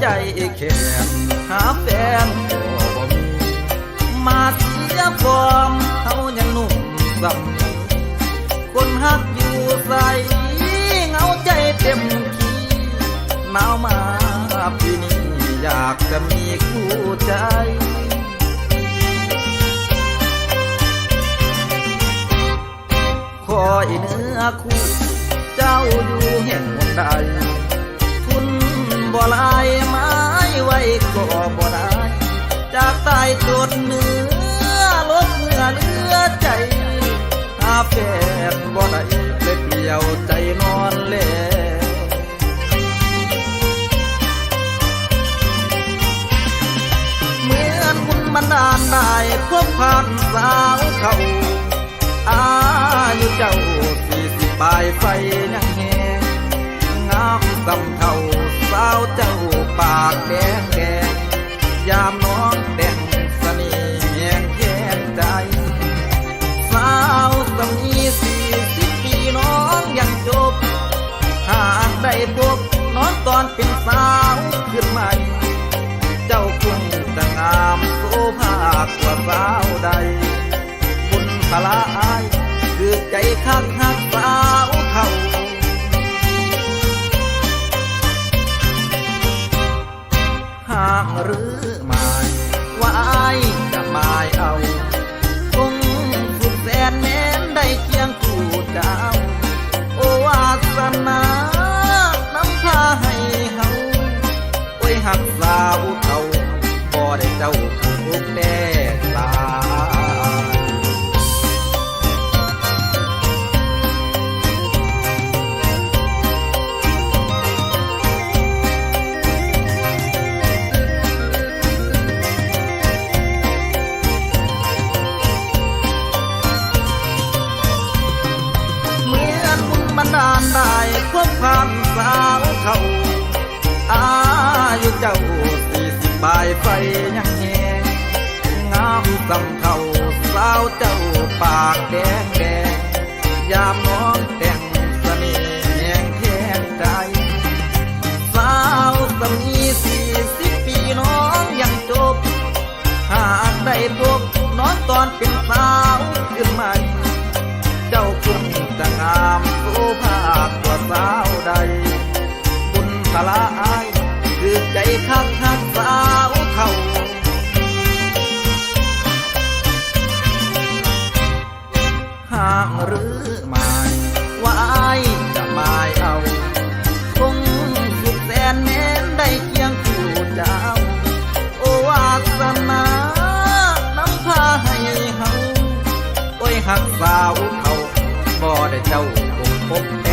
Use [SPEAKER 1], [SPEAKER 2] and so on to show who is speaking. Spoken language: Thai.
[SPEAKER 1] ใจแข็งหาแฟนก็บ่มีมาเสียฟอมเขายังหนุ่มสัมคนฮักอยู่ใสเงาใจเต็มที่หนาวมาปีนี้อยากจะมีคู่ใจคอยเนื้อคู่ เจ้าอยู่แห่งหนใดทุนบ่หลาย ก็บ่ได้ จากใต้ตดเนื้อลดเมื่อเนื้อใจหาแฟนบ่ได้เลยเปลี่ยวใจนอนแลเหมือนบุญบันดาลได้พบผ่านสาวเขาอายุเจ้าสี่สิบปลายไฟยังแห งามสำเท่าสาวเจ้าปากแดงแดงยามน้องแต่งสนีแหงแค้นใจ สาวสมีสี่สิบปีน้องยังจบ หากได้พบน้องตอนเป็นสาวขึ้นใหม่ เจ้าคงจะงามโสภากว่าสาวใดบุญพลาอายคือใจข้างหักสาว บายไฟยังแหงงามสำเท่าสาวเจ้าปากแดงแดงยามน้องแต่งสน่ห์แหงแทนใจ สาวสมีสี่สิบปีน้องยังจบ หากได้พบน้องตอนเป็นสาวขึ้นใหม่ เจ้าคงจะงามโสภากว่าสาวใด บุญพลา หักสาวเขาบ่ได้เจ้าคงพบแ